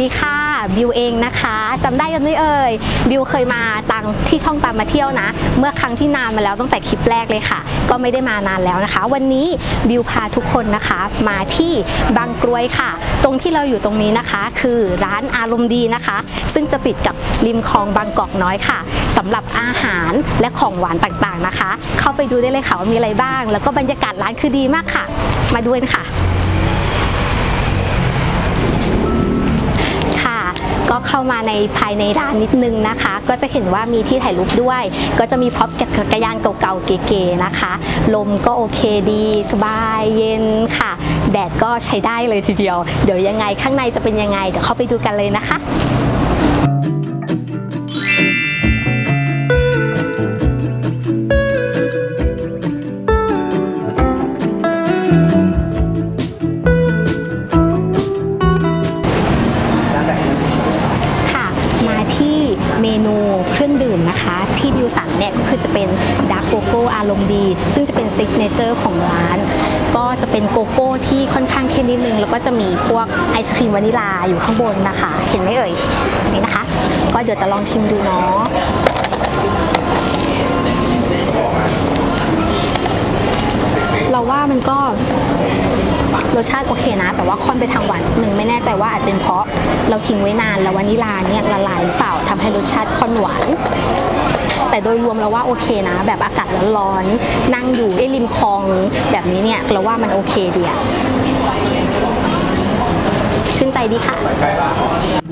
ดีค่ะ บิวเองนะคะจำได้กันไหมเอ่ย บิวเคยมาตังที่ช่องตามมาเที่ยวนะ เมื่อครั้งที่นานมาแล้วตั้งแต่คลิปแรกเลยค่ะ ก็ไม่ได้มานานแล้วนะคะ วันนี้บิวพาทุกคนนะคะ มาที่บางกรวยค่ะ ตรงที่เราอยู่ตรงนี้นะคะ คือร้านอารมณ์ดีนะคะ ซึ่งจะติดกับริมคลองบางกอกน้อยค่ะสำหรับอาหารและของหวานต่างๆนะคะ เข้าไปดูได้เลยค่ะว่ามีอะไรบ้าง แล้วก็บรรยากาศร้านคือดีมากค่ะ มาดูกันะค่ะ ก็เข้ามาในภายในร้านนิดนึงนะคะ ก็จะเห็นว่ามีที่ถ่ายรูปด้วย ก็จะมีพร็อพจักรยานเก่าๆเก๋ๆนะคะ ลมก็โอเคดี สบายเย็นค่ะ แดดก็ใช้ได้เลยทีเดียว เดี๋ยวยังไงข้างในจะเป็นยังไง เดี๋ยวเข้าไปดูกันเลยนะคะ จะเป็นดาร์กโกโก้อารมณ์ดี ซึ่งจะเป็นซิกเนเจอร์ของร้าน ก็จะเป็นโกโก้ที่ค่อนข้างเข้มนิดนึง แล้วก็จะมีพวกไอศครีมวานิลาอยู่ข้างบนนะคะ เห็นไหมเอ่ยนี่นะคะ ก็เดี๋ยวจะลองชิมดูเนาะเราว่ามันก็รสชาติโอเคนะ แต่ว่าค่อนไปทางหวานนิดนึงไม่แน่ใจว่าอาจเป็นเพราะเราทิ้งไว้นานแล้ววานิลาเนี่ยละลายหรือเปล่าทำให้รสชาติค่อนหวาน แต่โดยรวมเราว่าโอเคนะ แบบอากาศร้อนๆนั่งอยู่ได้ริมคลองแบบนี้เนี่ยเราว่ามันโอเคดีอะชื่นใจดีค่ะค่ะ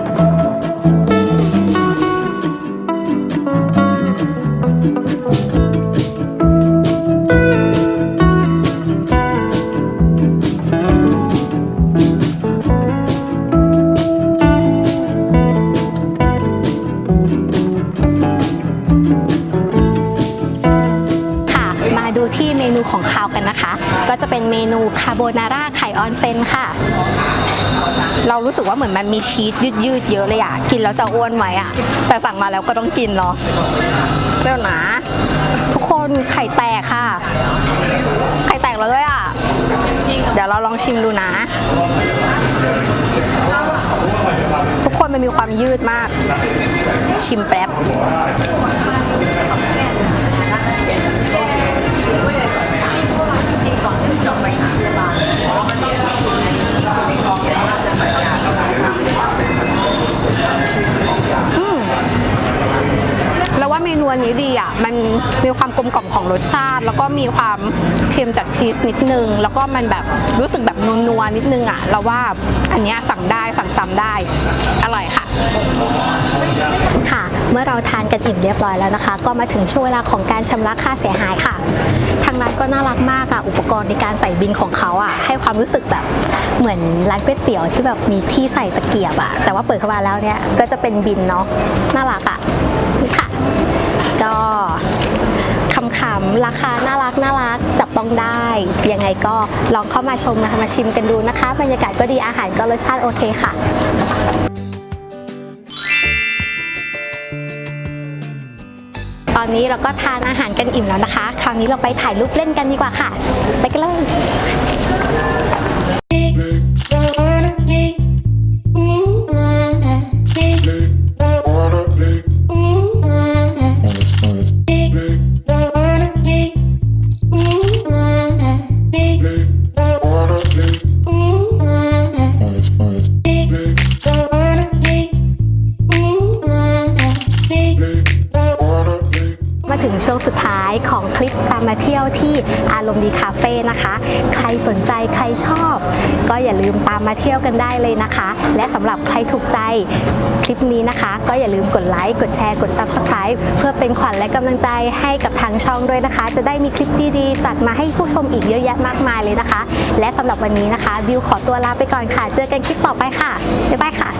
ของคาวกันนะคะ ก็จะเป็นเมนูคาโบนาร่าไข่ออนเซนค่ะ เรารู้สึกว่าเหมือนมันมีชีสยืดๆเยอะเลยอะกินแล้วจะอ้วนไหมอะแต่สั่งมาแล้วก็ต้องกินเนาะเดี๋ยวนะทุกคนไข่แตกค่ะ ไข่แตกแล้วด้วยอะเดี๋ยวเราลองชิมดูนะ ทุกคนมันมีความยืดมาก ชิมแป๊บ มีความกลมกล่อมของรสชาติ แล้วก็มีความเค็มจากชีสนิดนึง แล้วก็มันแบบรู้สึกแบบนัวๆนิดนึงอะเราว่าอันนี้สั่งได้สั่งซ้ำได้ อร่อยค่ะ ค่ะ เมื่อเราทานกันอิ่มเรียบร้อยแล้วนะคะ ก็มาถึงช่วงเวลาของการชำระค่าเสียหายค่ะ ทางร้านก็น่ารักมากอะอุปกรณ์ในการใส่บินของเขาอะให้ความรู้สึกแบบเหมือนร้านก๋วยเตี๋ยวที่แบบมีที่ใส่ตะเกียบอะแต่ว่าเปิดเข้ามาแล้วเนี่ยก็จะเป็นบินเนาะน่ารักอะนี่ค่ะ ก็ คาน่ารักน่ารักจับต้องได้ ยังไงก็ลองเข้ามาชมนะคะมาชิมกันดูนะคะ บรรยากาศก็ดีอาหารก็รสชาติโอเคค่ะตอนนี้เราก็ทานอาหารกันอิ่มแล้วนะคะ คราวนี้เราไปถ่ายรูปเล่นกันดีกว่าค่ะ ไปกันเลย ถึงช่วงสุดท้ายของคลิปตามมาเที่ยวที่อารมณ์ดีคาเฟ่นะคะ ใครสนใจใครชอบ ก็อย่าลืมตามมาเที่ยวกันได้เลยนะคะ และสำหรับใครถูกใจคลิปนี้นะคะ ก็อย่าลืมกดไลค์กดแชร์กด Subscribe เพื่อเป็นขวัญและกำลังใจให้กับทางช่องด้วยนะคะ จะได้มีคลิปดีๆ จัดมาให้ผู้ชมอีกเยอะแยะมากมายเลยนะคะ และสำหรับวันนี้นะคะบิวขอตัวลาไปก่อนค่ะ เจอกันคลิปต่อไปค่ะบ๊ายบายค่ะ